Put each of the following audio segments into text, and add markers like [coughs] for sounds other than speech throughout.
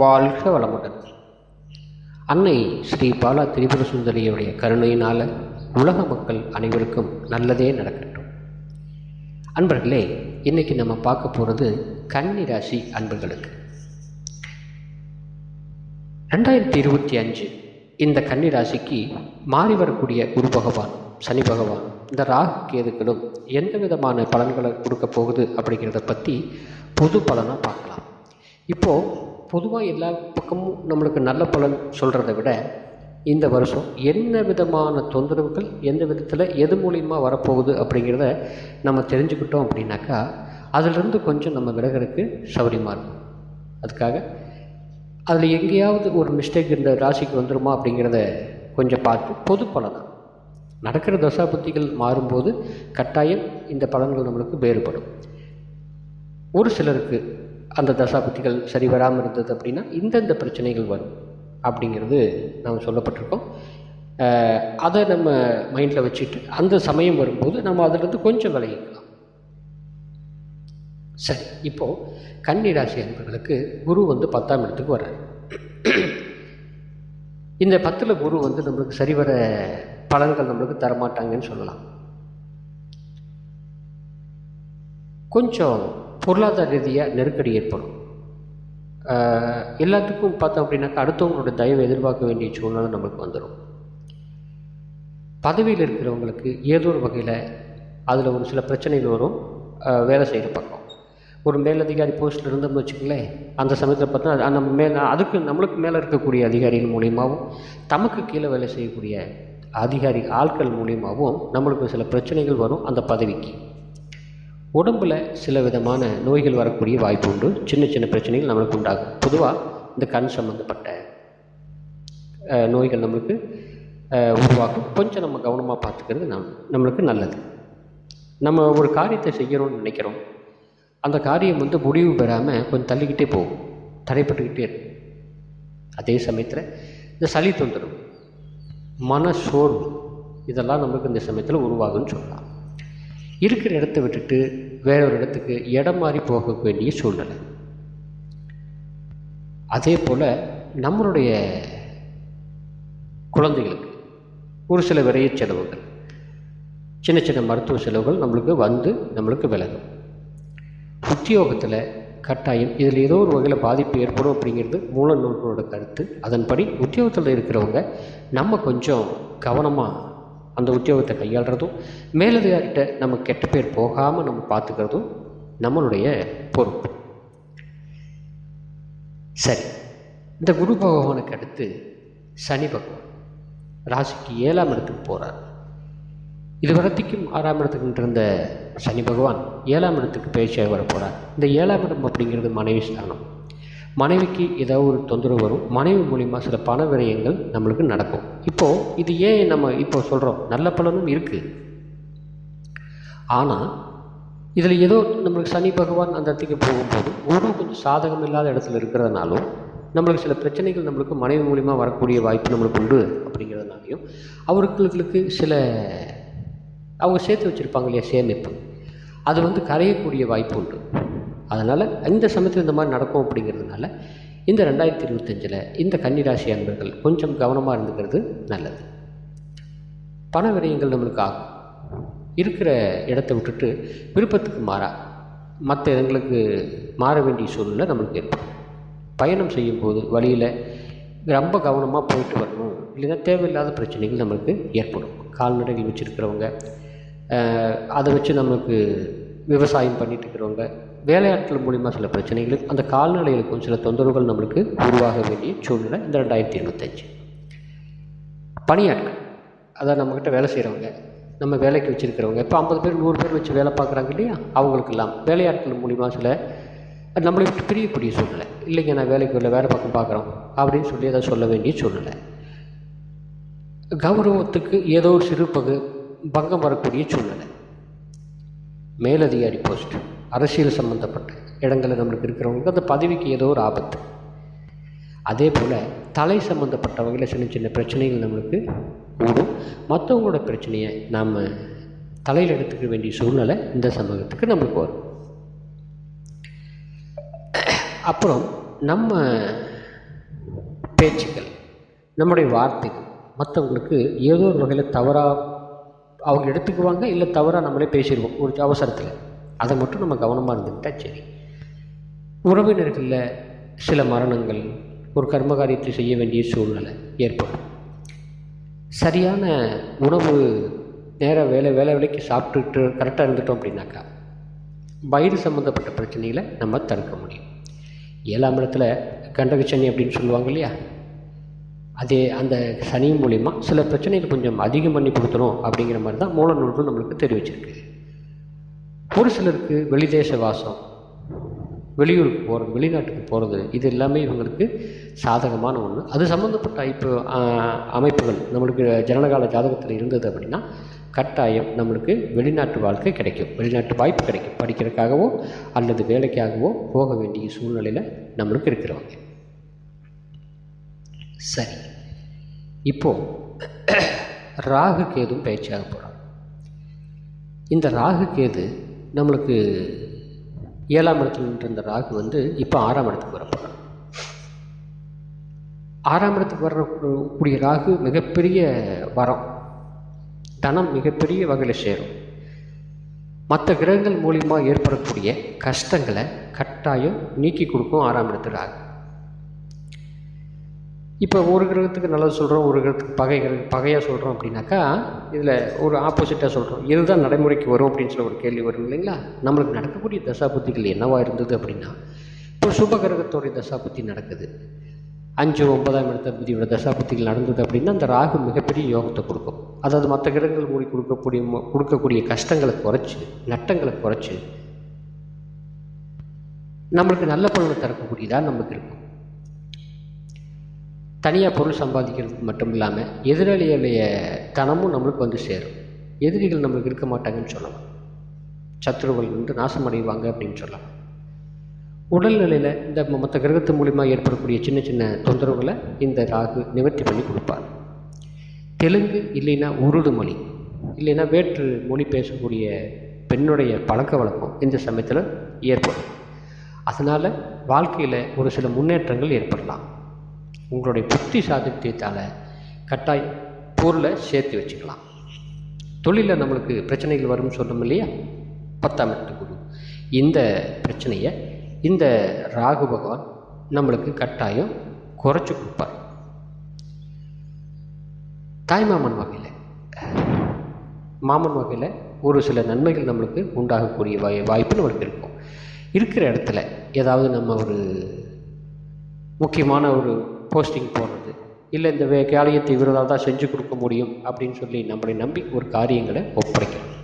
வாழ்க வளமுடன். அன்னை ஸ்ரீ பாலா திரிபுர சுந்தரியுடைய கருணையினால் உலக மக்கள் அனைவருக்கும் நல்லதே நடக்கட்டும். அன்பர்களே இன்னைக்கு நம்ம பார்க்க போகிறது கன்னி ராசி அன்பர்களுக்கு. ரெண்டாயிரத்தி இருபத்தி அஞ்சு இந்த கன்னி ராசிக்கு மாறி வரக்கூடிய குரு பகவான் சனி பகவான் இந்த ராகு கேதுக்களும் எந்த விதமான பலன்களை கொடுக்க போகுது அப்படிங்கிறத பற்றி பொது பலனாக பார்க்கலாம். இப்போது பொதுவாக எல்லா பக்கமும் நம்மளுக்கு நல்ல பலன் சொல்கிறத விட இந்த வருஷம் என்ன விதமான தொந்தரவுகள் எந்த விதத்தில் எது மூலியமாக வரப்போகுது அப்படிங்கிறத நம்ம தெரிஞ்சுக்கிட்டோம் அப்படின்னாக்கா அதிலிருந்து கொஞ்சம் நம்ம விலகிறதுக்கு சௌரியமாக இருக்கும். அதுக்காக அதில் எங்கேயாவது ஒரு மிஸ்டேக் இந்த ராசிக்கு வந்துடுமா அப்படிங்கிறத கொஞ்சம் பார்த்து பொது பலன் நடக்கிற தசாபுத்திகள் மாறும்போது கட்டாயம் இந்த பலன்கள் நம்மளுக்கு வேறுபடும். ஒரு சிலருக்கு அந்த தசாபுத்திகள் சரி வராமல் இருந்தது அப்படின்னா இந்தந்த பிரச்சனைகள் வரும் அப்படிங்கிறது நாம் சொல்லப்பட்டிருக்கோம். அதை நம்ம மைண்டில் வச்சுட்டு அந்த சமயம் வரும்போது நம்ம அதிலிருந்து கொஞ்சம் விலகிக்கலாம். சரி இப்போது கன்னிராசி அன்பர்களுக்கு குரு வந்து பத்தாம் இடத்துக்கு வர்றார். இந்த பத்தில் குரு வந்து நம்மளுக்கு சரிவர பலன்கள் நம்மளுக்கு தரமாட்டாங்கன்னு சொல்லலாம். கொஞ்சம் பொருளாதார ரீதியாக நெருக்கடி ஏற்படும். எல்லாத்துக்கும் பார்த்தோம் அப்படின்னாக்கா அடுத்தவங்களோட தயவை எதிர்பார்க்க வேண்டிய சூழ்நிலை நம்மளுக்கு வந்துடும் பதவியில் இருக்கிறவங்களுக்கு ஏதோ ஒரு வகையில் அதில் ஒரு சில பிரச்சனைகள் வரும். வேலை செய்கிற பக்கம். ஒரு மேலதிகாரி போஸ்ட்டில் இருந்தோம்னு வச்சுக்கங்களேன் அந்த சமயத்தில் பார்த்தா நம்ம மேலே அதுக்கு நம்மளுக்கு மேலே இருக்கக்கூடிய அதிகாரிகள் மூலியமாகவும் தமக்கு கீழே வேலை செய்யக்கூடிய அதிகாரி ஆட்கள் மூலியமாகவும் நம்மளுக்கு சில பிரச்சனைகள் வரும் அந்த பதவிக்கு. உடம்புல சில விதமான நோய்கள் வரக்கூடிய வாய்ப்பு உண்டு சின்ன சின்ன பிரச்சனைகள் நம்மளுக்கு உண்டாகும். பொதுவாக இந்த கண் சம்மந்தப்பட்ட நோய்கள் நம்மளுக்கு உருவாக்கும். கொஞ்சம் நம்ம கவனமாக பார்த்துக்கிறது நம் நம்மளுக்கு நல்லது. நம்ம ஒரு காரியத்தை செய்யணும்னு நினைக்கிறோம். அந்த காரியம் வந்து முடிவு பெறாமல் கொஞ்சம் தள்ளிக்கிட்டே போகும். தடைப்பட்டுக்கிட்டே இருக்கும். அதே சமயத்தில் இந்த சளி தொந்தரவு மன சோர்வு இதெல்லாம் நம்மளுக்கு இந்த சமயத்தில் உருவாகும்னு சொல்லலாம். இருக்கிற இடத்த விட்டுட்டு வேற ஒரு இடத்துக்கு இடம் மாறி போக வேண்டிய சூழ்நிலை. அதே போல் நம்மளுடைய குழந்தைகளுக்கு ஒரு சில விரைய செலவுகள் சின்ன சின்ன மருத்துவ செலவுகள் நம்மளுக்கு வந்து நம்மளுக்கு விலகும். உத்தியோகத்தில் கட்டாயம் இதில் ஏதோ ஒரு வகையில் பாதிப்பு ஏற்படும் அப்படிங்கிறது மூல நூல்களோட கருத்து. அதன்படி உத்தியோகத்தில் இருக்கிறவங்க நம்ம கொஞ்சம் கவனமாக அந்த உத்தியோகத்தை கையாளுறதும் மேலதிகாரிகிட்ட நம்ம கெட்ட பேர் போகாமல் நம்ம பார்த்துக்கிறதும் நம்மளுடைய பொறுப்பு. சரி இந்த குரு பகவானுக்கு அடுத்து சனி பகவான் ராசிக்கு ஏழாம் இடத்துக்கு போகிறார் இதுவரைக்கும் ஆறாம் இடத்துக்கு இருந்த சனி பகவான் ஏழாம் இடத்துக்கு பேச்சியாக வர போகிறார் இந்த ஏழாம் இடம் அப்படிங்கிறது மனைவி ஸ்தானம். மனைவிக்கு ஏதாவது ஒரு தொந்தரவு வரும். மனைவி மூலிமா சில பண விரயங்கள் நம்மளுக்கு நடக்கும். இப்போது இது ஏன் நம்ம இப்போ சொல்கிறோம் நல்ல பலனும் இருக்குது ஆனால் இதில் ஏதோ நம்மளுக்கு சனி பகவான் அந்த இடத்துக்கு போகும்போது குரு கொஞ்சம் சாதகம் இல்லாத இடத்துல இருக்கிறதுனாலும் நம்மளுக்கு சில பிரச்சனைகள் நம்மளுக்கு மனைவி மூலிமா வரக்கூடிய வாய்ப்பு நம்மளுக்கு உண்டு அப்படிங்கிறதுனாலையும் அவர்களுக்கு சில அவங்க சேர்த்து வச்சுருப்பாங்க இல்லையா சேமிப்பு. அது வந்து கரையக்கூடிய வாய்ப்பு உண்டு. அதனால் இந்த சமயத்தில் இந்த மாதிரி நடக்கும் அப்படிங்கிறதுனால இந்த ரெண்டாயிரத்தி இருபத்தஞ்சில் இந்த கன்னிராசி அன்பர்கள் கொஞ்சம் கவனமாக இருந்துக்கிறது நல்லது. பண விரயங்கள் நம்மளுக்கு ஆகும். இருக்கிற இடத்த விட்டுட்டு விருப்பத்துக்கு மாறா. மற்ற இடங்களுக்கு மாற வேண்டிய சூழ்நிலை நம்மளுக்கு ஏற்படும். பயணம் செய்யும்போது வழியில் ரொம்ப கவனமாக போயிட்டு வரணும். இல்லைன்னா தேவையில்லாத பிரச்சனைகள் நம்மளுக்கு ஏற்படும். கால்நடைகள் வச்சுருக்கிறவங்க அதை வச்சு நம்மளுக்கு விவசாயம் பண்ணிட்டு இருக்கிறவங்க வேலையாட்கள் மூலிமா சில பிரச்சனைகளுக்கு அந்த கால்நடைகளுக்கும் சில தொந்தரவுகள் நம்மளுக்கு உருவாக வேண்டிய சூழ்நிலை இந்த ரெண்டாயிரத்தி இருபத்தஞ்சு. பணியாட்கள் அதான் நம்மக்கிட்ட வேலை செய்கிறவங்க நம்ம வேலைக்கு வச்சுருக்கிறவங்க இப்போ ஐம்பது பேர் நூறு பேர் வச்சு வேலை பார்க்குறாங்க இல்லையா? அவங்களுக்கெல்லாம் வேலையாட்கள் மூலிமா சில நம்மளை விட்டு பிரியக்கூடிய சூழ்நிலை. இல்லைங்க நான் வேலைக்கு வரல வேறு பக்கம் பார்க்குறோம் அப்படின்னு சொல்லி அதை சொல்ல வேண்டிய சூழ்நிலை. கௌரவத்துக்கு ஏதோ ஒரு சிறு பங்கம் வரக்கூடிய சூழ்நிலை. மேலதிகாரி போஸ்ட் அரசியல் சம்மந்தப்பட்ட இடங்களில் நம்மளுக்கு இருக்கிறவங்களுக்கு அந்த பதவிக்கு ஏதோ ஒரு ஆபத்து. அதே போல் தலை சம்மந்தப்பட்ட வகையில் சின்ன சின்ன பிரச்சனைகள் நம்மளுக்கு கூடும். மற்றவங்களோட பிரச்சனையை நாம் தலையில் எடுத்துக்க வேண்டிய சூழ்நிலை இந்த சமூகத்துக்கு நம்மளுக்கு வரும். அப்புறம் நம்ம பேச்சுக்கள் நம்முடைய வார்த்தைகள் மற்றவங்களுக்கு ஏதோ ஒரு வகையில் தவறாக அவங்க எடுத்துக்குவாங்க இல்லை தவறாக நம்மளே பேசிடுவோம். ஒரு அவசரத்தில். அதை மட்டும் நம்ம கவனமாக இருந்துக்கிட்டா சரி. உறவினர்களில் சில மரணங்கள் ஒரு கர்மகாரியத்தை செய்ய வேண்டிய சூழ்நிலை ஏற்படும். சரியான உணவு நேர வேலை வேலை வேலைக்கு சாப்பிட்டுட்டு கரெக்டாக இருந்துட்டோம் அப்படின்னாக்கா வயிறு சம்மந்தப்பட்ட பிரச்சனைகளை நம்ம தடுக்க முடியும். ஏழாம் இடத்துல கண்டகச்சனி அப்படின்னு சொல்லுவாங்க இல்லையா? அதே அந்த சனி மூலிமா சில பிரச்சனைகள் கொஞ்சம் அதிகம் பண்ணி கொடுத்துரும் அப்படிங்கிற மாதிரி தான் மூல நூல்கள் நம்மளுக்கு தெரிவிச்சிருக்கு. ஒரு சிலருக்கு வெளிதேச வாசம் வெளியூருக்கு போகிறது வெளிநாட்டுக்கு போகிறது இது எல்லாமே இவங்களுக்கு சாதகமான ஒன்று அது சம்மந்தப்பட்ட இப்போ அமைப்புகள் நம்மளுக்கு ஜனனகால ஜாதகத்தில் இருந்தது அப்படின்னா கட்டாயம் நம்மளுக்கு வெளிநாட்டு வாழ்க்கை கிடைக்கும். வெளிநாட்டு வாய்ப்பு கிடைக்கும். படிக்கிறதுக்காகவோ அல்லது வேலைக்காகவோ போக வேண்டிய சூழ்நிலையில் நம்மளுக்கு இருக்கிறவங்க. சரி. இப்போது ராகு கேதும் பயிற்சியாக போகிறோம் இந்த ராகு கேது நம்மளுக்கு ஏழாம் இடத்துல நின்ற இந்த ராகு வந்து இப்போ ஆறாம் இடத்துக்கு வரப்போகிறோம் ஆறாம் இடத்துக்கு வரக்கூடிய ராகு மிகப்பெரிய வரம். தனம் மிகப்பெரிய வகையில் சேரும். மற்ற கிரகங்கள் மூலியமாக ஏற்படக்கூடிய கஷ்டங்களை கட்டாயம் நீக்கி கொடுக்கும் ஆறாம் இடத்து ராகு. இப்போ ஒரு கிரகத்துக்கு நல்லது சொல்கிறோம் ஒரு கிரகத்துக்கு பகை கிரக பகையாக சொல்கிறோம் அப்படின்னாக்கா இதில் ஒரு ஆப்போசிட்டாக சொல்கிறோம் இதுதான் நடைமுறைக்கு வரும் அப்படின்னு சொல்லி ஒரு கேள்வி வரும் இல்லைங்களா? நம்மளுக்கு நடக்கக்கூடிய தசாபுத்திகள் என்னவாக இருந்தது அப்படின்னா இப்போ சுப கிரகத்தோடைய தசாபுத்தி நடக்குது. அஞ்சு ஒன்பதாம் இடத்த புத்தியோட தசாபுத்திகள் நடந்தது அப்படின்னா அந்த ராகு மிகப்பெரிய யோகத்தை கொடுக்கும். அதாவது மற்ற கிரகங்கள் மூடி கொடுக்கக்கூடிய கொடுக்கக்கூடிய கஷ்டங்களை குறைச்சி நட்டங்களை குறைச்சி நம்மளுக்கு நல்ல பலனை தரக்கூடியதாக நமக்கு இருக்கும். தனியாக பொருள் சம்பாதிக்கிறதுக்கு மட்டும் இல்லாமல் எதிராளியுடைய தனமும் நம்மளுக்கு வந்து சேரும். எதிரிகள் நம்மளுக்கு இருக்க மாட்டாங்கன்னு சொல்லலாம். சத்ருகள் வந்து நாசமடைவாங்க அப்படின்னு சொல்லலாம். உடல்நிலையில் இந்த மற்ற கிரகத்து மூலிமா ஏற்படக்கூடிய சின்ன சின்ன தொந்தரவுகளை இந்த ராகு நிவர்த்தி பண்ணி கொடுப்பார். தெலுங்கு இல்லைன்னா உருது மொழி இல்லைன்னா வேற்று மொழி பேசக்கூடிய பெண்ணுடைய பழக்க வழக்கம் இந்த சமயத்தில் ஏற்படும். அதனால் வாழ்க்கையில் ஒரு சில முன்னேற்றங்கள் ஏற்படலாம். உங்களுடைய புத்தி சாதித்தியத்தால் கட்டாய் பொருளை சேர்த்து வச்சுக்கலாம். தொழிலில் நம்மளுக்கு பிரச்சனைகள் வரும்னு சொன்னோம் இல்லையா? பத்தாம் எட்டு குரு. இந்த பிரச்சனையை இந்த ராகு பகவான் நம்மளுக்கு கட்டாயம் குறைச்சி கொடுப்பார். தாய்மாமன் வகையில் மாமன் வகையில் ஒரு சில நன்மைகள் நம்மளுக்கு உண்டாகக்கூடிய வாய் வாய்ப்பு நம்மளுக்கு இருக்கும். இருக்கிற இடத்துல ஏதாவது நம்ம ஒரு முக்கியமான ஒரு போஸ்டிங் போடுறது. இல்லை இந்த வே காலியத்தை இவர்களால் தான் செஞ்சு கொடுக்க முடியும் அப்படின்னு சொல்லி நம்மளை நம்பி ஒரு காரியங்களை ஒப்படைக்கணும்.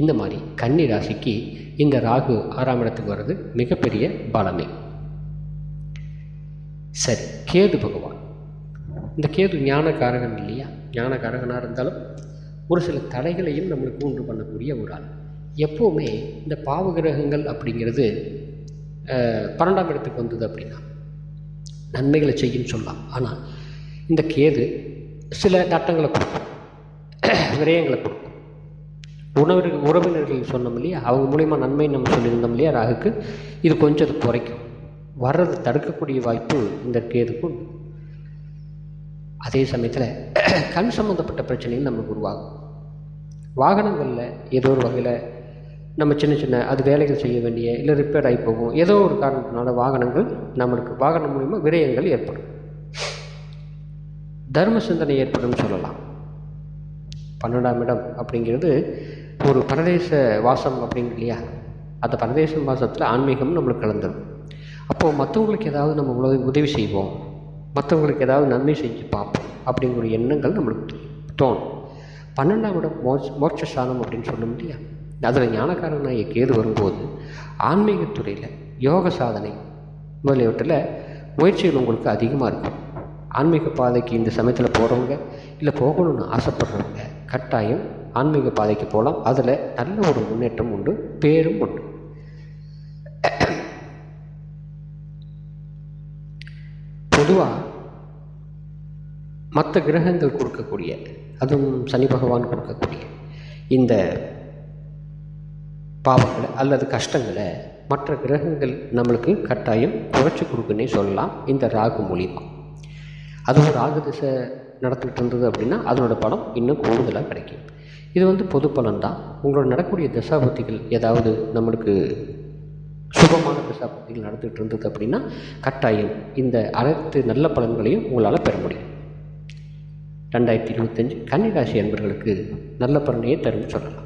இந்த மாதிரி கன்னி ராசிக்கு இந்த ராகு ஆறாம் இடத்துக்கு வர்றது மிகப்பெரிய பலமே. சரி கேது பகவான். இந்த கேது ஞானக்காரகன் இல்லையா? ஞானக்காரகனாக இருந்தாலும் ஒரு சில தடைகளையும் நம்மளுக்கு உண்டு பண்ணக்கூடிய ஒரு ஆள். எப்போவுமே இந்த பாவகிரகங்கள் அப்படிங்கிறது பன்னெண்டாம் இடத்துக்கு வந்தது அப்படின்னா நன்மைகளை செய்யும் சொல்லலாம். ஆனால் இந்த கேது சில நட்டங்களை கொடுக்கும். [coughs] விரயங்களை கொடுக்கும். உணவர்கள் உறவினர்கள் சொன்னோம் இல்லையா? அவங்க மூலிமா நன்மை நம்ம சொல்லியிருந்தோம் இல்லையா ராகுக்கு? இது கொஞ்சம் அது குறைக்கும். வர்றதை தடுக்கக்கூடிய வாய்ப்பு இந்த கேதுக்கு உண்டு. அதே சமயத்தில் [coughs] கண் சம்மந்தப்பட்ட பிரச்சனைகள் நமக்கு உருவாகும் வாகனங்களில் ஏதோ ஒரு வகையில் நம்ம சின்ன சின்ன அது வேலைகள் செய்ய வேண்டிய இல்லை ரிப்பேர் ஆகி போகும். ஏதோ ஒரு காரணத்தினால வாகனங்கள் நம்மளுக்கு வாகனம் மூலிமா விரயங்கள் ஏற்படும். தர்ம சிந்தனை ஏற்படும் சொல்லலாம். பன்னெண்டாம் இடம் அப்படிங்கிறது ஒரு பரதேச வாசம் அப்படிங்க இல்லையா? அந்த பரதேச வாசத்தில் ஆன்மீகம் நம்மளுக்கு கலந்துடும் அப்போது மற்றவங்களுக்கு ஏதாவது நம்ம உதவி உதவி செய்வோம். மற்றவங்களுக்கு ஏதாவது நன்மை செஞ்சு பார்ப்போம் அப்படிங்கிற எண்ணங்கள் நம்மளுக்கு தோணும். பன்னெண்டாம் இடம் மோட்ச மோட்ச அப்படின்னு சொல்ல இல்லையா? அதில் ஞானக்காரனாகிய கேது வரும்போது ஆன்மீகத்துறையில் யோக சாதனை முதலியவற்றில் முயற்சிகள் உங்களுக்கு அதிகமாக இருக்கும். ஆன்மீக பாதைக்கு இந்த சமயத்தில் போகிறவங்க இல்லை போகணும்னு ஆசைப்படுறவங்க கட்டாயம் ஆன்மீக பாதைக்கு போகலாம் அதில் நல்ல ஒரு முன்னேற்றம் உண்டு பேரும் உண்டு. பொதுவாக மற்ற கிரகங்கள் கொடுக்கக்கூடிய அதுவும் சனி பகவான் கொடுக்கக்கூடிய இந்த பாவங்களை அல்லது கஷ்டங்களை மற்ற கிரகங்கள் நம்மளுக்கு கட்டாயம் குறைச்சி கொடுக்குன்னே சொல்லலாம். இந்த ராகு மூலிமா அது ஒரு ராகு திசை நடந்துகிட்டு இருந்தது அப்படின்னா அதனோட பலம் இன்னும் கூடுதலாக கிடைக்கும். இது வந்து பொது பலன் தான் உங்களோட நடக்கக்கூடிய தசாபுத்திகள் ஏதாவது நம்மளுக்கு சுபமான தசாபுத்திகள் நடந்துகிட்டு இருந்தது அப்படின்னா கட்டாயம் இந்த அனைத்து நல்ல பலன்களையும் உங்களால் பெற முடியும். ரெண்டாயிரத்தி இருபத்தஞ்சு கன்னிராசி அன்பர்களுக்கு நல்ல பலனையே தரும் சொல்லலாம்.